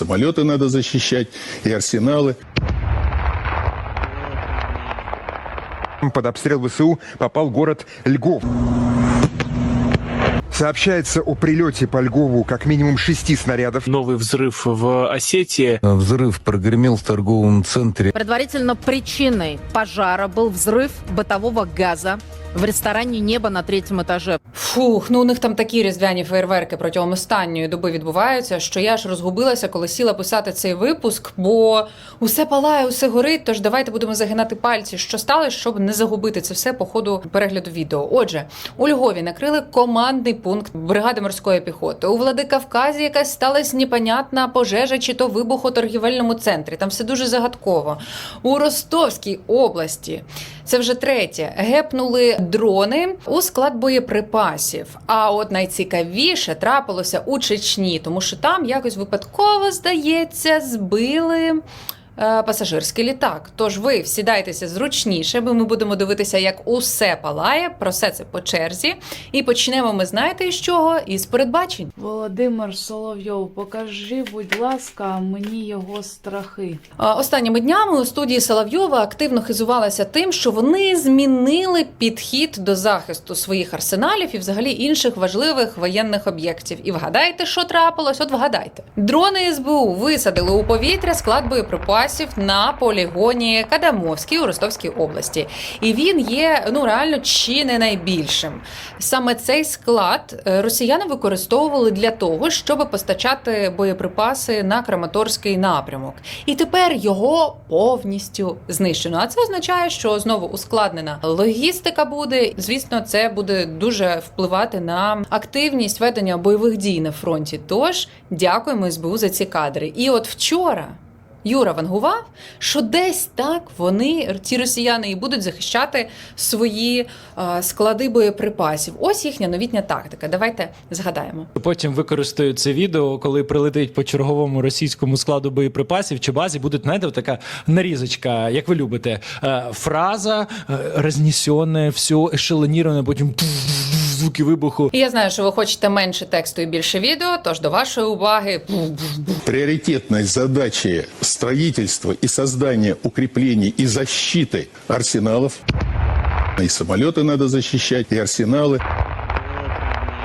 самолеты надо защищать, и арсеналы. Под обстрел ВСУ попал город Льгов. Сообщается о прилете по Льгову как минимум шести снарядов. Новый взрыв в Осетии. Взрыв прогремел в торговом центре. Предварительно причиной пожара был взрыв бытового газа в ресторане «Небо» на третьем этаже. Фух, ну у них там такі різдвяні фейерверки протягом останньої доби відбуваються, що я ж розгубилася, коли сіла писати цей випуск, бо усе палає, усе горить. Тож давайте будемо загинати пальці, що сталося, щоб не загубити це все по ходу перегляду відео. Отже, у Львові накрили командний пункт бригади морської піхоти. У Владикавказі якась сталася непонятна пожежа чи то вибух у торгівельному центрі. Там все дуже загадково. У Ростовській області це вже третє. Гепнули дрони у склад боєприпасів. А от найцікавіше трапилося у Чечні, тому що там якось випадково здається збили. Е, Пасажирський літак. Тож ви сідайтеся зручніше, бо ми будемо дивитися, як усе палає. Про все це по черзі. І почнемо ми знаєте із чого? Із передбачень. Володимир Соловйов, покажи, будь ласка, мені його страхи. Останніми днями у студії Соловйова активно хизувалася тим, що вони змінили підхід до захисту своїх арсеналів і взагалі інших важливих воєнних об'єктів. І вгадайте, що трапилось? От вгадайте. Дрони СБУ висадили у повітря склад боєприпасів на полігоні Кадамовській у Ростовській області. І він є ну реально чи не найбільшим. Саме цей склад е, росіяни використовували для того, щоб постачати боєприпаси на Краматорський напрямок. І тепер його повністю знищено. А це означає, що знову ускладнена логістика буде. Звісно, це буде дуже впливати на активність ведення бойових дій на фронті. Тож дякуємо СБУ за ці кадри. І от вчора. Юра вангував, що десь так вони, ці росіяни, і будуть захищати свої е, склади боєприпасів. Ось їхня новітня тактика. Давайте згадаємо. Потім використають це відео, коли прилетить по черговому російському складу боєприпасів чи базі. Буде знаєте, така нарізочка, як ви любите. Е, Фраза е, рознесене, все ешелоніроване, потім звуки вибуху. І я знаю, що ви хочете менше тексту і більше відео. Тож до вашої уваги Приоритетной задачей строительства и создания укреплений и защиты арсеналов. И самолеты надо защищать, и арсеналы.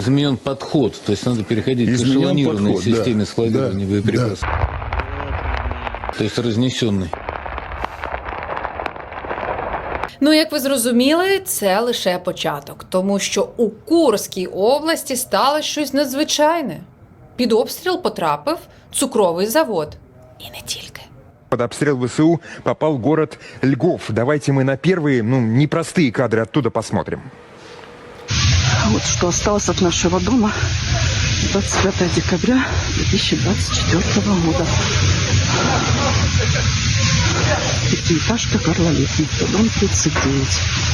Изменен подход, то есть надо переходить к Изменен эшелонированной подход, да. системе складирования Да, боеприпасов. То есть разнесенный. Ну, як ви зрозуміли, це лише початок, тому що у Курській області стало щось надзвичайне. Під обстріл потрапив цукровий завод. І не тільки. Под обстрел ВСУ попал город Льгов. Давайте мы на первые, ну, непростые кадры оттуда посмотрим. Вот что осталось от нашего дома 25 декабря 2024 года. Пятиэтажка Карла Липника, дом 39.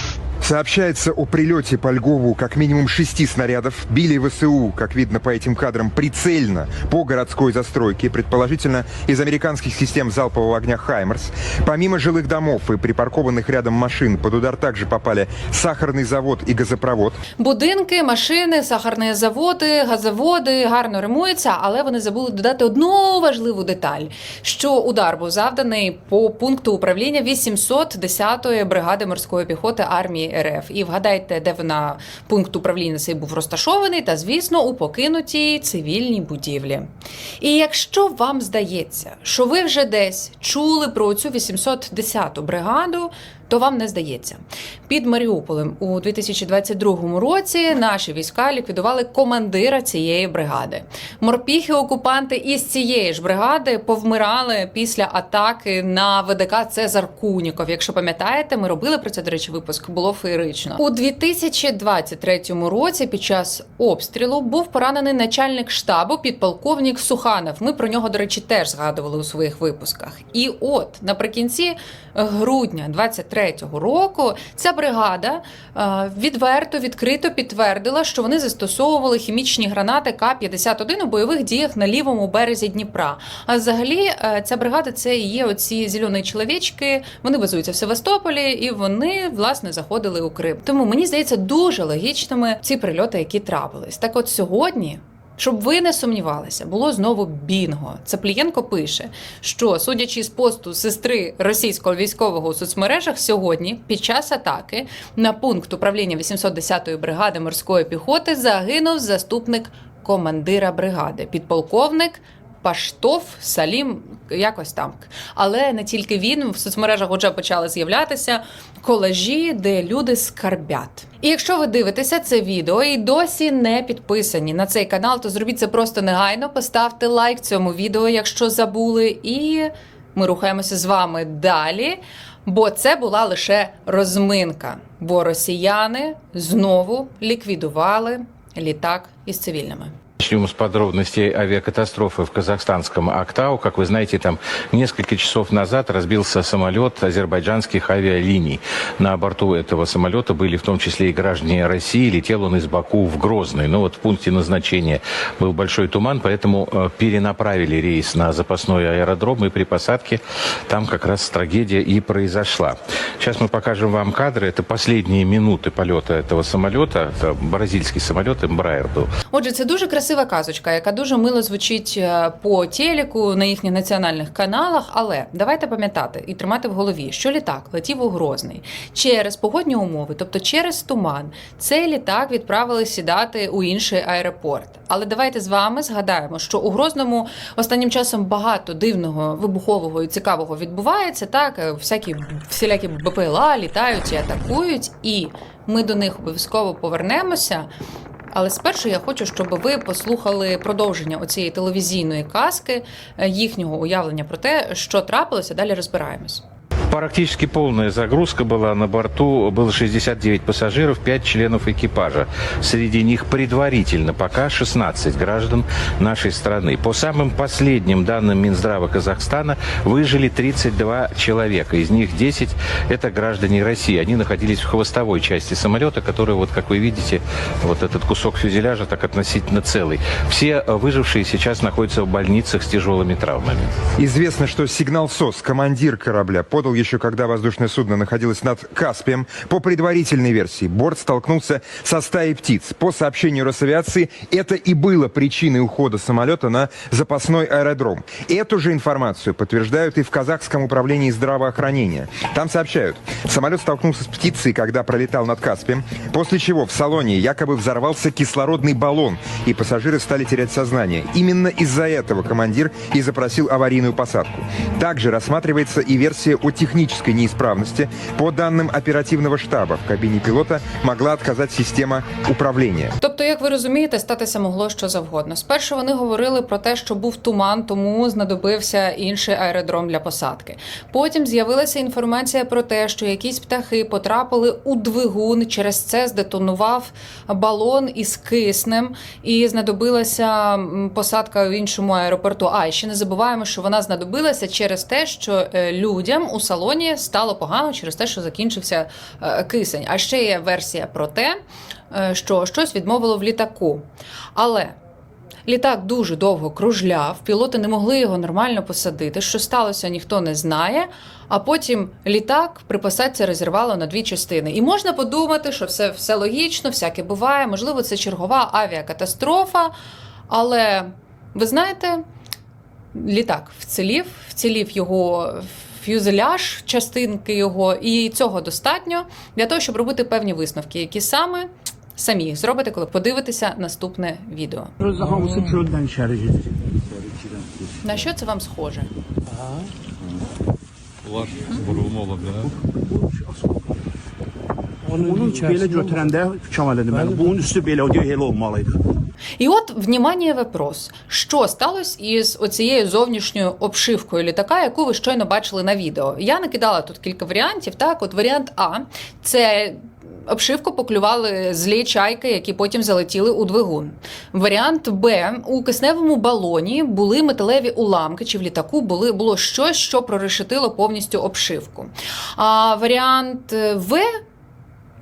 Сообщается о прилете по Льгову как минимум шести снарядов. Били ВСУ, как видно по этим кадрам, прицельно по городской застройке, предположительно из американских систем залпового огня «Хаймерс». Помимо жилых домов и припаркованных рядом машин, под удар также попали сахарный завод и газопровод. Будинки, машини, сахарні заводи, газоводи гарно римуються, але вони забули додати одну важливу деталь: що удар був завданий по пункту управління 810-ї бригади морської піхоти армії РФ. І вгадайте, де вона пункт управління цей був розташований, та звісно, у покинутій цивільній будівлі. І якщо вам здається, що ви вже десь чули про цю 810-ту бригаду, то вам не здається. Під Маріуполем у 2022 році наші війська ліквідували командира цієї бригади. Морпіхи окупанти із цієї ж бригади повмирали після атаки на ВДК Цезар Куніков. Якщо пам'ятаєте, ми робили про це, до речі, випуск було феєрично. У 2023 році під час обстрілу був поранений начальник штабу підполковник Суханов. Ми про нього, до речі, теж згадували у своїх випусках. І от наприкінці грудня 23-го року ця бригада е, відверто відкрито підтвердила, що вони застосовували хімічні гранати К-51 у бойових діях на лівому березі Дніпра. А взагалі е, ця бригада це і є оці зелені чоловічки. Вони базуються в Севастополі, і вони власне заходили у Крим. Тому мені здається дуже логічними ці прильоти, які трапились. Так, от сьогодні. Щоб ви не сумнівалися, було знову бінго. Цеплієнко пише, що судячи з посту сестри російського військового у соцмережах, сьогодні під час атаки на пункт управління 810-ї бригади морської піхоти загинув заступник командира бригади, підполковник. Паштов, Салім, якось там. Але не тільки він в соцмережах вже почали з'являтися колажі, де люди скарбять. І якщо ви дивитеся це відео і досі не підписані на цей канал, то зробіть це просто негайно. Поставте лайк цьому відео, якщо забули, і ми рухаємося з вами далі. Бо це була лише розминка. Бо росіяни знову ліквідували літак із цивільними. Начнем с подробностей авиакатастрофы в казахстанском Актау. Как вы знаете, там несколько часов назад разбился самолет азербайджанских авиалиний. На борту этого самолета были в том числе и граждане России. Летел он из Баку в Грозный. Но вот в пункте назначения был большой туман, поэтому э, перенаправили рейс на запасной аэродром. И при посадке там как раз трагедия и произошла. Сейчас мы покажем вам кадры. Это последние минуты полета этого самолета. Это бразильский самолет Embraer был. Отже, це дуже красива казочка, яка дуже мило звучить е, по телеку на їхніх національних каналах. Але давайте пам'ятати і тримати в голові, що літак летів у Грозний через погодні умови, тобто через туман. Цей літак відправили сідати у інший аеропорт. Але давайте з вами згадаємо, що у Грозному останнім часом багато дивного, вибухового і цікавого відбувається. Так, Е, всякі всілякі БПЛА літають і атакують, і ми до них обов'язково повернемося. Але спершу я хочу, щоб ви послухали продовження оцієї телевізійної казки, е, їхнього уявлення про те, що трапилося. Далі розбираємось. Практически полная загрузка была на борту. Было 69 пассажиров, 5 членов экипажа. Среди них предварительно пока 16 граждан нашей страны. По самым последним данным Минздрава Казахстана выжили 32 человека. Из них 10 это граждане России. Они находились в хвостовой части самолета, который, вот как вы видите, вот этот кусок фюзеляжа так относительно целый. Все выжившие сейчас находятся в больницах с тяжелыми травмами. Известно, что сигнал СОС, командир корабля, подал еще когда воздушное судно находилось над Каспием. По предварительной версии, борт столкнулся со стаей птиц. По сообщению Росавиации, это и было причиной ухода самолета на запасной аэродром. Эту же информацию подтверждают и в казахском управлении здравоохранения. Там сообщают, самолет столкнулся с птицей, когда пролетал над Каспием, после чего в салоне якобы взорвался кислородный баллон, и пассажиры стали терять сознание. Именно из-за этого командир и запросил аварийную посадку. Также рассматривается и версия о технической неисправности. По данным оперативного штаба, в кабине пилота могла отказать система управления. Тобто, як ви розумієте, статися могло що завгодно. Спершу вони говорили про те, що був туман, тому знадобився інший аеродром для посадки. Потім з'явилася інформація про те, що якісь птахи потрапили у двигун, через це здетонував балон із киснем, і знадобилася посадка в іншому аеропорту. А і ще не забуваємо, що вона знадобилася через те, що е, людям у салоні стало погано через те, що закінчився е, кисень. А ще є версія про те, е, що щось відмовило в літаку. Але літак дуже довго кружляв, пілоти не могли його нормально посадити. Що сталося, ніхто не знає. А потім літак при посадці розірвало на дві частини. І можна подумати, що все, все логічно, всяке буває. Можливо, це чергова авіакатастрофа. Але ви знаєте, літак вцілів, вцілів його фюзеляж, частинки його, і цього достатньо для того, щоб робити певні висновки, які саме самі їх зробите, коли подивитеся наступне відео. На що це вам схоже? Onu belə götürəndə Kamal deməli, bunun üstü belə o elə olmalı idi. І от внимание вопрос: що сталося із оцією зовнішньою обшивкою літака, яку ви щойно бачили на відео? Я накидала тут кілька варіантів. Так, от варіант А це. Обшивку поклювали злі чайки, які потім залетіли у двигун. Варіант Б у кисневому балоні були металеві уламки, чи в літаку були було щось, що прорешетило повністю обшивку. А варіант В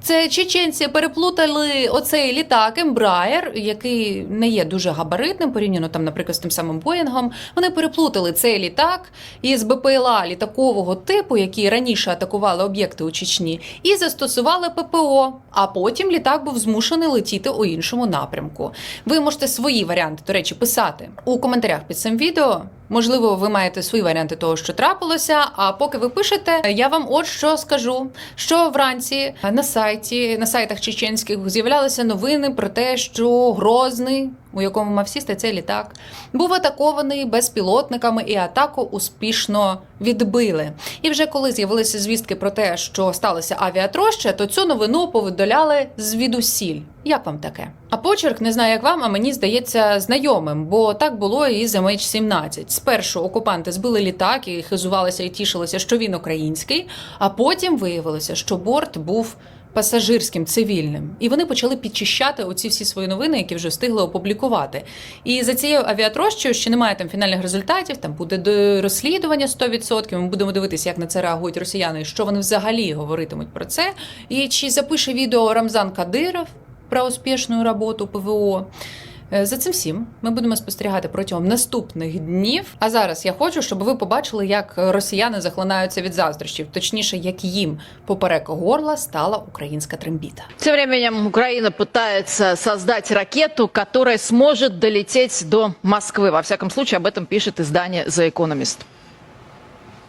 Це чеченці переплутали оцей літак Ембраєр, який не є дуже габаритним порівняно там, наприклад, з тим самим Боїнгом. Вони переплутали цей літак із БПЛА літакового типу, які раніше атакували об'єкти у Чечні, і застосували ППО. А потім літак був змушений летіти у іншому напрямку. Ви можете свої варіанти, до речі, писати у коментарях під цим відео. Можливо, ви маєте свої варіанти того, що трапилося. А поки ви пишете, я вам от що скажу: що вранці на сайті, на сайтах чеченських з'являлися новини про те, що Грозний, у якому мав сісти цей літак, був атакований безпілотниками і атаку успішно відбили. І вже коли з'явилися звістки про те, що сталося авіатроща, то цю новину повидаляли звідусіль. Як вам таке? А почерк не знаю, як вам, а мені здається знайомим, бо так було і з MH17. Спершу окупанти збили літак і хизувалися і тішилися, що він український, а потім виявилося, що борт був. Пасажирським цивільним, і вони почали підчищати оці всі свої новини, які вже встигли опублікувати. І за цією авіатрощою ще немає там фінальних результатів. Там буде розслідування 100%. Ми будемо дивитися, як на це реагують росіяни, і що вони взагалі говоритимуть про це. І чи запише відео Рамзан Кадиров про успішну роботу ПВО. Е, За цим всім ми будемо спостерігати протягом наступних днів. А зараз я хочу, щоб ви побачили, як росіяни захлинаються від заздрощів, точніше, як їм поперек горла стала українська трембіта. Тем временем Украина пытается создать ракету, которая сможет долететь до Москвы. Во всяком случае, об этом пишет издание The Economist.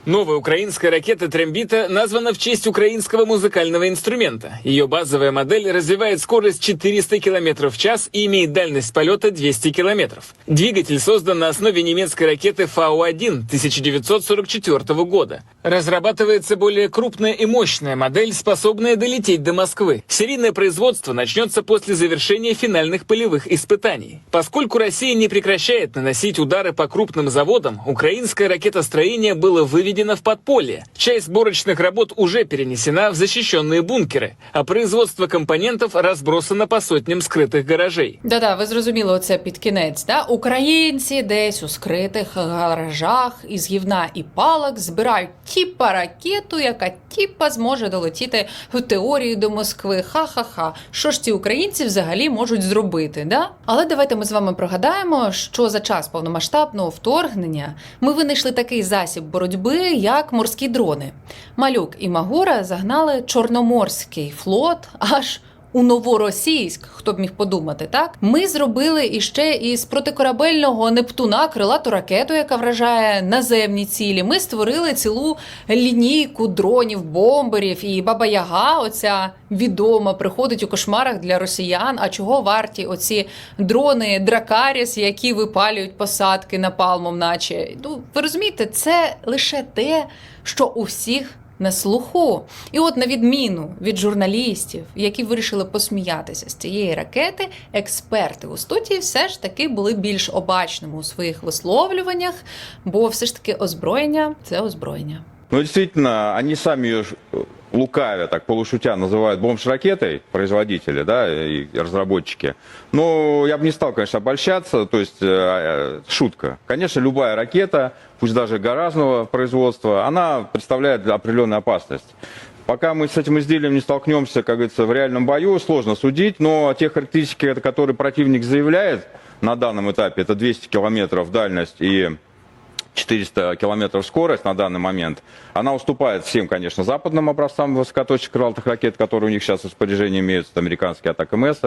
Новая украинская ракета «Трембита» названа в честь украинского музыкального инструмента. Ее базовая модель развивает скорость 400 км в час и имеет дальность полета 200 км. Двигатель создан на основе немецкой ракеты «Фау-1» 1944 года. Разрабатывается более крупная и мощная модель, способная долететь до Москвы. Серийное производство начнется после завершения финальных полевых испытаний. Поскольку Россия не прекращает наносить удары по крупным заводам, украинское ракетостроение было выведено в подполье. Часть сборочных работ уже перенесена в защищенные бункеры, а производство компонентов разбросано по сотням скрытых гаражей. Да-да, ви зрозуміли оце під кінець. Да? Українці десь у скритих гаражах із гівна і палок збирають тіпа ракету, яка тіпа зможе долетіти в теорії до Москви. Ха-ха-ха. Що ж ці українці взагалі можуть зробити? Да? Але давайте ми з вами пригадаємо, що за час повномасштабного вторгнення ми винайшли такий засіб боротьби, як морські дрони. Малюк і Магура загнали Чорноморський флот аж у Новоросійськ, хто б міг подумати, так ми зробили іще із протикорабельного Нептуна крилату ракету, яка вражає наземні цілі. Ми створили цілу лінійку дронів, бомберів і Баба Яга, оця відома, приходить у кошмарах для росіян. А чого варті оці дрони Дракаріс, які випалюють посадки напалмом, наче ну ви розумієте, це лише те, що у всіх на слуху. І от, на відміну від журналістів, які вирішили посміятися з цієї ракети, експерти у студії все ж таки були більш обачними у своїх висловлюваннях, бо все ж таки озброєння це озброєння. Ну, дійсно, вони самі лукавя, так полушутя, называют бомж-ракетой, производители, да, и разработчики. Но я бы не стал, конечно, обольщаться, то есть э, э, шутка. Конечно, любая ракета, пусть даже гаражного производства, она представляет определенную опасность. Пока мы с этим изделием не столкнемся, как говорится, в реальном бою, сложно судить, но те характеристики, которые противник заявляет на данном этапе, это 200 километров дальность и 400 километров скорость на данный момент, она уступает всем, конечно, западным образцам высокоточных крылатых ракет, которые у них сейчас в распоряжении имеются, это американские атак МС,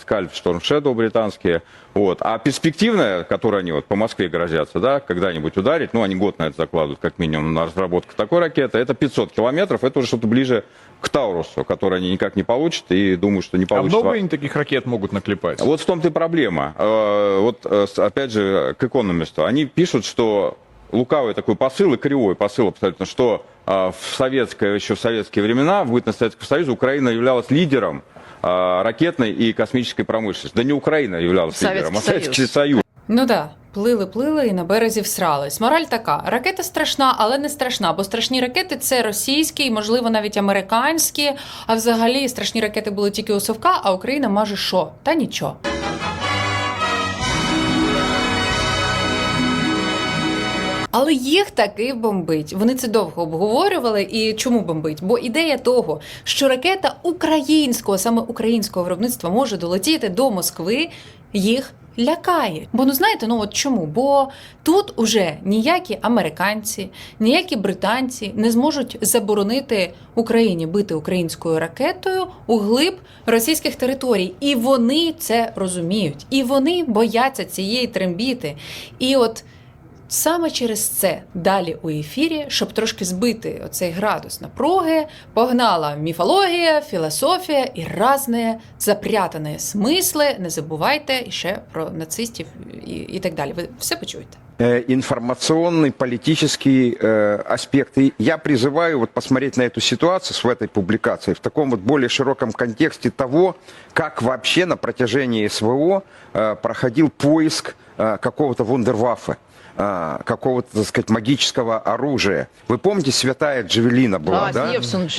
Скальп, Шторм Шэдоу британские. Вот. А перспективная, которую они вот по Москве грозятся, да, когда-нибудь ударить, ну, они год на это закладывают, как минимум, на разработку такой ракеты, это 500 километров, это уже что-то ближе к Таурусу, который они никак не получат и думают, что не А получат. много они таких ракет могут наклепать? Вот в том-то и проблема. Э, Вот э, опять же к экономисту. Они пишут, что лукавый такой посыл и кривой посыл абсолютно, что э, в советское, еще в советские времена, в бытность Советского Союза, Украина являлась лидером ракетной и космической промышленности. Да не Украина являлась Советский лидером, а Советский Союз. Ну да, плили, плили і на березі всрались. Мораль така: ракета страшна, але не страшна, бо страшні ракети це російські, і, можливо, навіть американські. А взагалі страшні ракети були тільки у Совка, а Україна майже що? Та нічого. Але їх таки бомбить. Вони це довго обговорювали. І чому бомбить? Бо ідея того, що ракета українського, саме українського виробництва може долетіти до Москви, їх лякає. Бо ну знаєте, ну от чому? Бо тут уже ніякі американці, ніякі британці не зможуть заборонити Україні бити українською ракетою у глиб російських територій. І вони це розуміють. І вони бояться цієї трембіти. І от. Саме через це далі у ефірі, щоб трошки збити оцей градус напруги, погнала міфологія, філософія і разне запрятане смисли. Не забувайте ще про нацистів і, і так далі. Ви все почуєте. э, информационный, политический э, аспект. И я призываю вот посмотреть на эту ситуацию с в этой публикации в таком вот более широком контексте того, как вообще на протяжении СВО э, проходил поиск э, какого-то вундерваффе Э, какого-то, так сказать, магического оружия. Вы помните, святая Джавелина была, Да, да?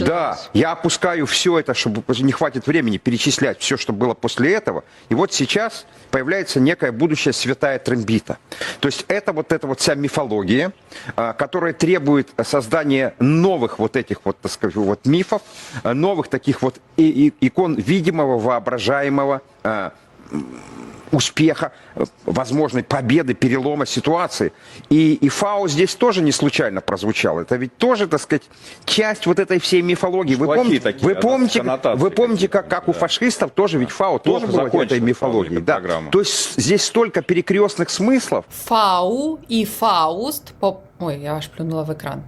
Да, я опускаю все это, чтобы не хватит времени перечислять все, что было после этого. И вот сейчас появляется некая будущая святая трембита. То есть это вот эта вот вся мифология, а, которая требует создания новых вот этих вот, так сказать, вот мифов, а, новых таких вот и- и- икон видимого, воображаемого, а, успеха, возможной победы, перелома ситуации. И, и ФАО здесь тоже не случайно прозвучал. Это ведь тоже, так сказать, часть вот этой всей мифологии. Вы помните, такие, вы помните, вы помните как, как у фашистов тоже ведь ФАО тоже была в этой мифологии. Да. программа. То есть здесь столько перекрестных смыслов. Фау і Фауст. По... Ой, я аж плюнула в екран.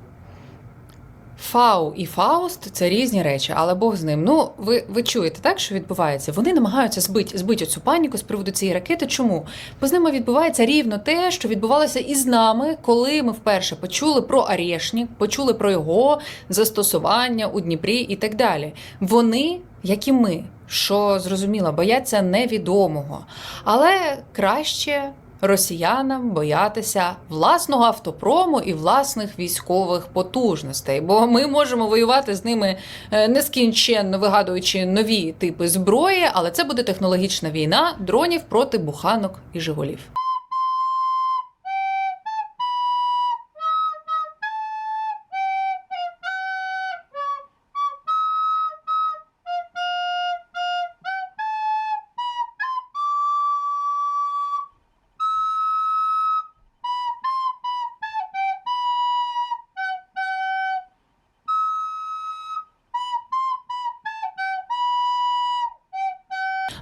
Фау і Фауст це різні речі, але Бог з ним. Ну, ви, ви чуєте, так, що відбувається? Вони намагаються збити, збити цю паніку з приводу цієї ракети. Чому? Бо з ними відбувається рівно те, що відбувалося і з нами, коли ми вперше почули про Арешнік, почули про його застосування у Дніпрі і так далі. Вони, як і ми, що зрозуміло, бояться невідомого. Але краще росіянам боятися власного автопрому і власних військових потужностей, бо ми можемо воювати з ними е, нескінченно вигадуючи нові типи зброї, але це буде технологічна війна дронів проти буханок і жигулів.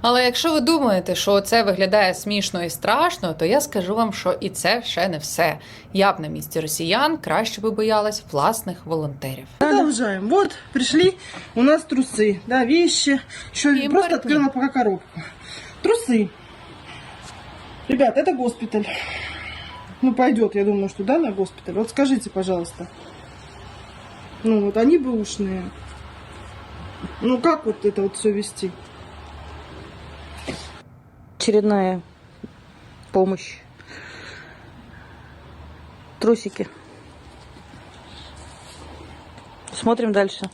Але якщо ви думаєте, що це виглядає смішно і страшно, то я скажу вам, що і це ще не все. Я б на місці росіян краще би боялась власних волонтерів. Продолжаем. Вот, пришли у нас трусы, да, вещи. Еще Импортные. просто открыла пока коробку. Трусы. Ребят, это госпиталь. Ну, пойдет, я думаю, что, да, на госпиталь. Вот скажите, пожалуйста. Ну, вот они бэушные. Ну, как вот это вот все вести? Очередная помощь. Трусики. Смотрим дальше.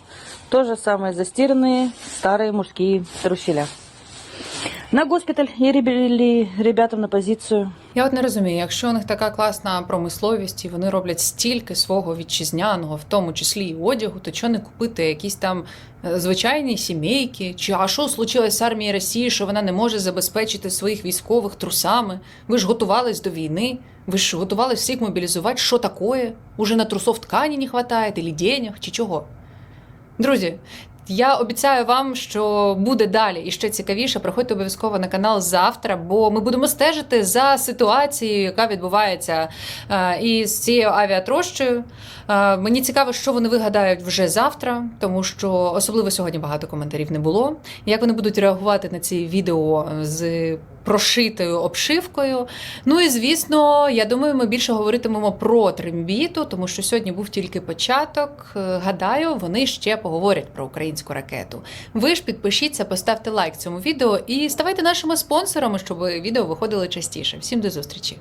То же самое застиранные старые мужские труселя. На госпиталь и ребели ребятам на позицию. Я от не розумію, якщо у них така класна промисловість і вони роблять стільки свого вітчизняного, в тому числі і одягу, то чого не купити якісь там е, звичайні сімейки? Чи а що случилось з армією Росії, що вона не може забезпечити своїх військових трусами? Ви ж готувались до війни, ви ж готувались всіх мобілізувати. Що таке? Уже на трусов ткані не хватає, или денег, чи чого? Друзі, я обіцяю вам, що буде далі і ще цікавіше. Приходьте обов'язково на канал завтра, бо ми будемо стежити за ситуацією, яка відбувається е, із цією авіатрощею. Е, Мені цікаво, що вони вигадають вже завтра, тому що особливо сьогодні багато коментарів не було. Як вони будуть реагувати на ці відео з прошитою обшивкою. Ну і звісно, я думаю, ми більше говоритимемо про трембіту, тому що сьогодні був тільки початок. Е, Гадаю, вони ще поговорять про українську ракету. Ви ж підпишіться, поставте лайк цьому відео і ставайте нашими спонсорами, щоб відео виходили частіше. Всім до зустрічі!